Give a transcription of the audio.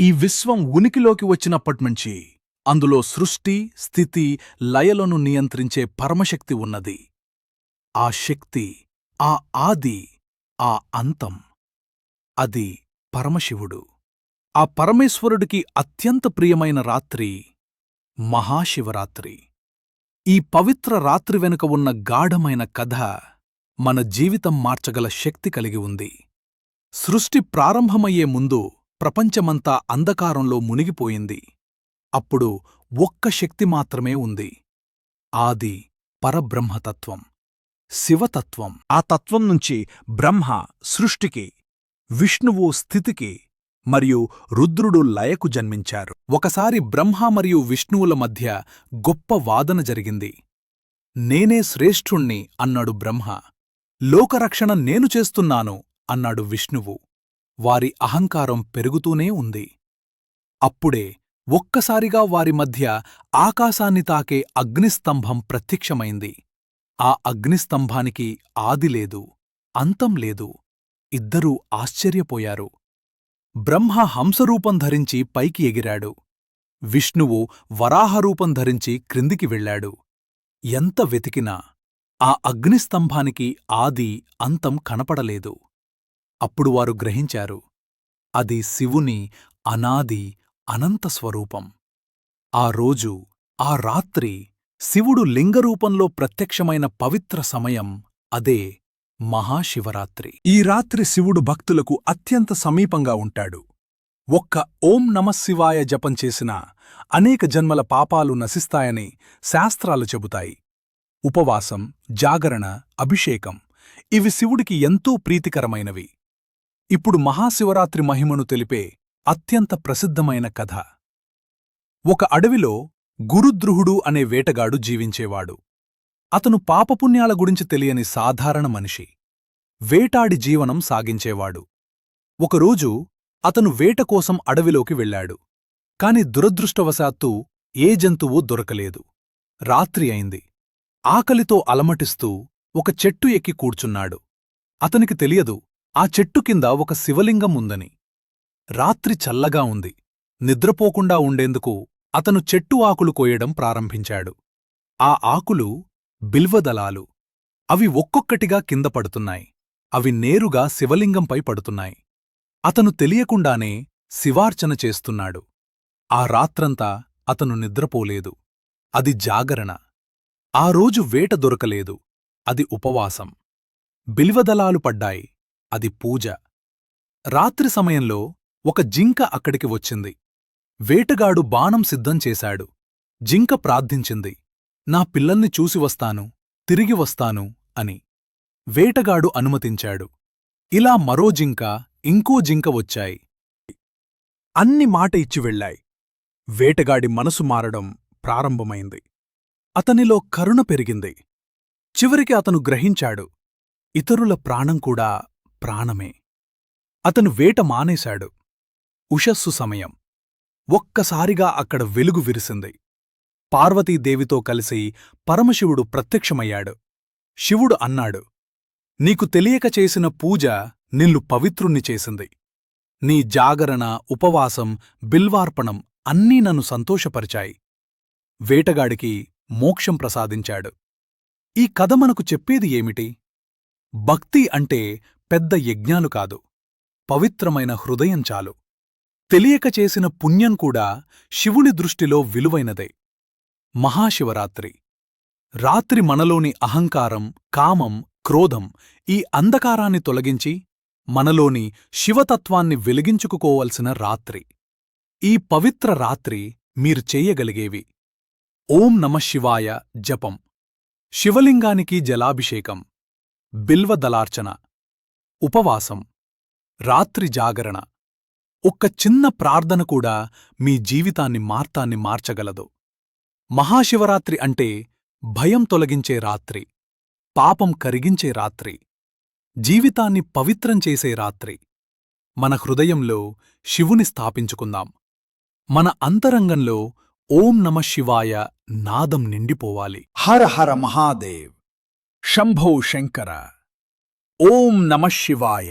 ఈ విశ్వం ఉనికిలోకి వచ్చినప్పట్నుంచి అందులో సృష్టి స్థితి లయలను నియంత్రించే పరమశక్తి ఉన్నది. ఆ శక్తి ఆ ఆది ఆ అంతం. అది పరమశివుడు. ఆ పరమేశ్వరుడికి అత్యంత ప్రియమైన రాత్రి మహాశివరాత్రి. ఈ పవిత్ర రాత్రి వెనుక ఉన్న గాఢమైన కథ మన జీవితం మార్చగల శక్తి కలిగి ఉంది. సృష్టి ప్రారంభమయ్యే ముందు ప్రపంచమంతా అంధకారంలో మునిగిపోయింది. అప్పుడు ఒక్క శక్తి మాత్రమే ఉంది. ఆది పరబ్రహ్మతత్వం. శివతత్వం. ఆ తత్వం నుంచి బ్రహ్మ సృష్టికి విష్ణువు స్థితికి మరియు రుద్రుడు లయకు జన్మించారు. ఒకసారి బ్రహ్మ మరియు విష్ణువుల మధ్య గొప్ప వాదన జరిగింది. నేనే శ్రేష్ఠుణ్ణి అన్నాడు బ్రహ్మ. లోకరక్షణ నేను చేస్తున్నాను అన్నాడు విష్ణువు. వారి అహంకారం పెరుగుతూనే ఉంది. అప్పుడే ఒక్కసారిగా వారి మధ్య ఆకాశాన్ని తాకే అగ్నిస్తంభం ప్రత్యక్షమైంది. ఆ అగ్నిస్తంభానికి ఆది లేదు అంతం లేదు. ఇద్దరూ ఆశ్చర్యపోయారు. బ్రహ్మ హంసరూపం ధరించి పైకి ఎగిరాడు. విష్ణువు వరాహరూపం ధరించి క్రిందికి వెళ్ళాడు. ఎంత వెతికినా ఆ అగ్నిస్తంభానికి ఆది అంతం కనపడలేదు. అప్పుడు వారు గ్రహించారు అది శివుని అనాది అనంత స్వరూపం. ఆ రోజు ఆ రాత్రి శివుడు లింగరూపంలో ప్రత్యక్షమైన పవిత్ర సమయం అదే మహాశివరాత్రి. ఈ రాత్రి శివుడు భక్తులకు అత్యంత సమీపంగా ఉంటాడు. ఒక్క ఓం నమశివాయ జపం చేసినా అనేక జన్మల పాపాలు నశిస్తాయని శాస్త్రాలు చెబుతాయి. ఉపవాసం జాగరణ అభిషేకం ఇవి శివుడికి ఎంతో ప్రీతికరమైనవి. ఇప్పుడు మహాశివరాత్రి మహిమను తెలిపే అత్యంత ప్రసిద్ధమైన కథ. ఒక అడవిలో గురుద్రుహుడు అనే వేటగాడు జీవించేవాడు. అతను పాపపుణ్యాల గురించి తెలియని సాధారణ మనిషి. వేటాడి జీవనం సాగించేవాడు. ఒకరోజు అతను వేట కోసం అడవిలోకి వెళ్ళాడు. కాని దురదృష్టవశాత్తు ఏ జంతువు దొరకలేదు. రాత్రి అయింది. ఆకలితో అలమటిస్తూ ఒక చెట్టు ఎక్కి కూర్చున్నాడు. అతనికి తెలియదు ఆ చెట్టు కింద ఒక శివలింగం ఉందని. రాత్రి చల్లగా ఉంది. నిద్రపోకుండా ఉండేందుకు అతను చెట్టు ఆకులు కోయడం ప్రారంభించాడు. ఆ ఆకులు బిల్వదళాలు. అవి ఒక్కొక్కటిగా కింద పడుతున్నాయి. అవి నేరుగా శివలింగంపై పడుతున్నాయి. అతను తెలియకుండానే శివార్చన చేస్తున్నాడు. ఆ రాత్రంతా అతను నిద్రపోలేదు. అది జాగరణ. ఆ రోజు వేట దొరకలేదు. అది ఉపవాసం. బిల్వదళాలు పడ్డాయి. అది పూజ. రాత్రి సమయంలో ఒక జింక అక్కడికి వచ్చింది. వేటగాడు బాణం సిద్ధం చేశాడు. జింక ప్రార్థించింది. నా పిల్లల్ని చూసి వస్తాను తిరిగి వస్తాను అని. వేటగాడు అనుమతించాడు. ఇలా మరో జింక ఇంకో జింక వచ్చాయి. అన్ని మాట ఇచ్చి వెళ్ళాయి. వేటగాడి మనసు మారడం ప్రారంభమైంది. అతనిలో కరుణ పెరిగింది. చివరికి అతను గ్రహించాడు. ఇతరుల ప్రాణం కూడా ప్రాణమే. అతను వేట మానేశాడు. ఉషస్సు సమయం. ఒక్కసారిగా అక్కడ వెలుగు విరిసింది. పార్వతీదేవితో కలిసి పరమశివుడు ప్రత్యక్షమయ్యాడు. శివుడు అన్నాడు నీకు తెలియక చేసిన పూజ నిన్ను పవిత్రుణ్ణి చేసింది. నీ జాగరణ ఉపవాసం బిల్వార్పణం అన్నీ నన్ను సంతోషపరిచాయి. వేటగాడికి మోక్షం ప్రసాదించాడు. ఈ కథ మనకు చెప్పేది ఏమిటి? భక్తి అంటే పెద్ద యజ్ఞాలు కాదు పవిత్రమైన హృదయం చాలు. తెలియక చేసిన పుణ్యం కూడా శివుని దృష్టిలో విలువైనదే. మహాశివరాత్రి. రాత్రి మనలోని అహంకారం కామం క్రోధం ఈ అంధకారాన్ని తొలగించి మనలోని శివతత్వాన్ని వెలిగించుకుకోవలసిన రాత్రి. ఈ పవిత్ర రాత్రి మీరు చెయ్యగలిగేవి ఓం నమశివాయ జపం. శివలింగానికి జలాభిషేకం. బిల్వదలార్చన ఉపవాసం రాత్రి జాగరణ ఒక్క చిన్న ప్రార్థన కూడా మీ జీవితాన్ని మార్తాన్ని మార్చగలదు. మహాశివరాత్రి అంటే భయం తొలగించే రాత్రి పాపం కరిగించే రాత్రి జీవితాన్ని పవిత్రం చేసే రాత్రి. మన హృదయంలో శివుని స్థాపించుకుందాం. మన అంతరంగంలో ఓం నమ శివాయ నాదం నిండిపోవాలి. హర హర మహాదేవ్. శంభో శంకర. ఓం నమ శివాయ